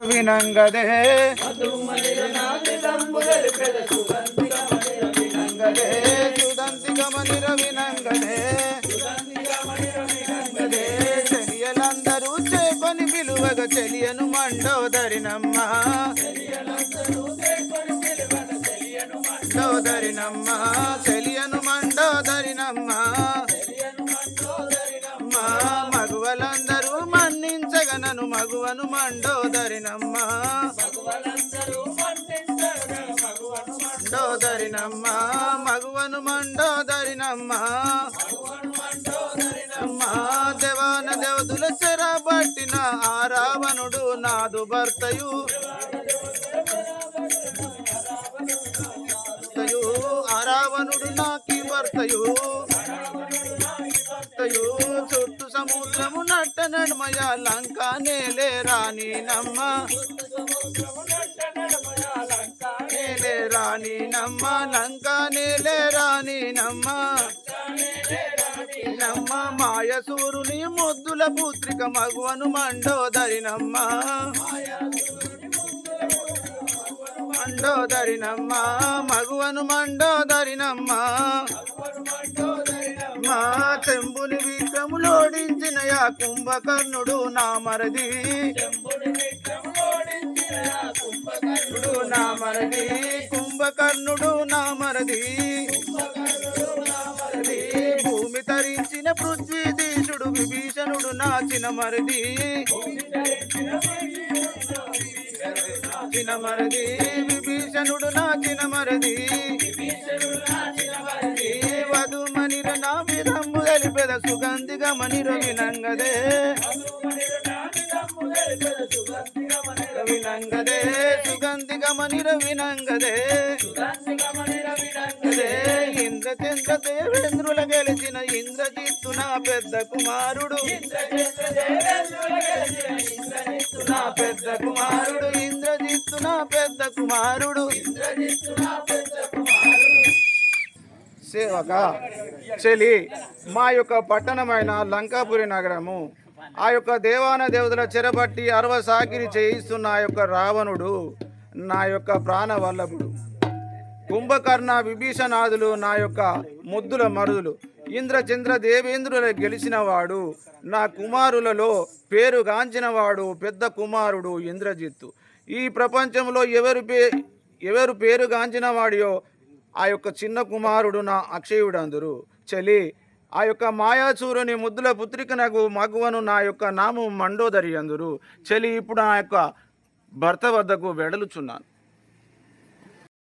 వినంగదే. వినంగదే సుదంతికమనిర వినంగదే. వినంగదే చెలియలందరూ చేపని విలువగ చెలియను మండోదరినమ్మ. మండోదరినమ్మ చెలియను మండోదరినమ్మ. మగువను మండోదరినమ్మ. మండోదరినమ్మ మగువను మండోదరినమ్మ. దేవాన దేవతుల చెరబట్టిన ఆ రావణుడు నాదు భర్తయు. భర్తయు ఆ రావణుడు నాకి భర్తయు చుట్టూ సముద్రము నట్ట నడుమయ లంక నేలే నమ్మ నేలే రాణి నమ్మ లంక నేలే రాణి నమ్మ నమ్మ మాయసూరుని ముద్దుల పుత్రిక మగువను మండోదరినమ్మ. మండోదరినమ్మ మగువను మండోదరినమ్మ. మా చెంబుని విక్రములోడించిన యా కుంభకర్ణుడు నా మరది. కుంభకర్ణుడు నా మరది. కుంభకర్ణుడు నా మరది. భూమి తరించిన పృథ్వీధీశుడు విభీషణుడు నాచిన మరది. నాచిన మరది. విభీషణుడు నాచిన మరది. సుగంధిగా మనిర వినంగదే వినంగదే సుగంధిగా మనిర వినంగదే అదే ఇంద్రచంద్ర దేవేంద్రుల గెలిచిన ఇంద్రజిత్తు నా పెద్ద కుమారుడు. నా పెద్ద కుమారుడు. ఇంద్రజిత్తు నా పెద్ద కుమారుడు. సేవక చెలి. మా యొక్క పట్టణమైన లంకాపురి నగరము ఆ యొక్క దేవాన దేవతల చెరబట్టి అరవ సాకిరి చేయిస్తున్న ఆ యొక్క రావణుడు నా యొక్క ప్రాణవల్లభుడు కుంభకర్ణ విభీషణాదులు నా యొక్క ముద్దుల మరుదులు. ఇంద్రచంద్ర దేవేంద్రుల గెలిచినవాడు నా కుమారులలో పేరు గాంచినవాడు పెద్ద కుమారుడు ఇంద్రజిత్తు. ఈ ప్రపంచంలో ఎవరు పే ఎవరు పేరు వాడియో ఆ యొక్క చిన్న కుమారుడు నా అక్షయుడు అందరు చలి ఆ యొక్క మాయాచూరుని ముద్దుల పుత్రికనకు మగువను నా యొక్క నామం మండోదరి అందరు చలి ఇప్పుడు నా యొక్క భర్త వద్దకు వెడలుచున్నాను.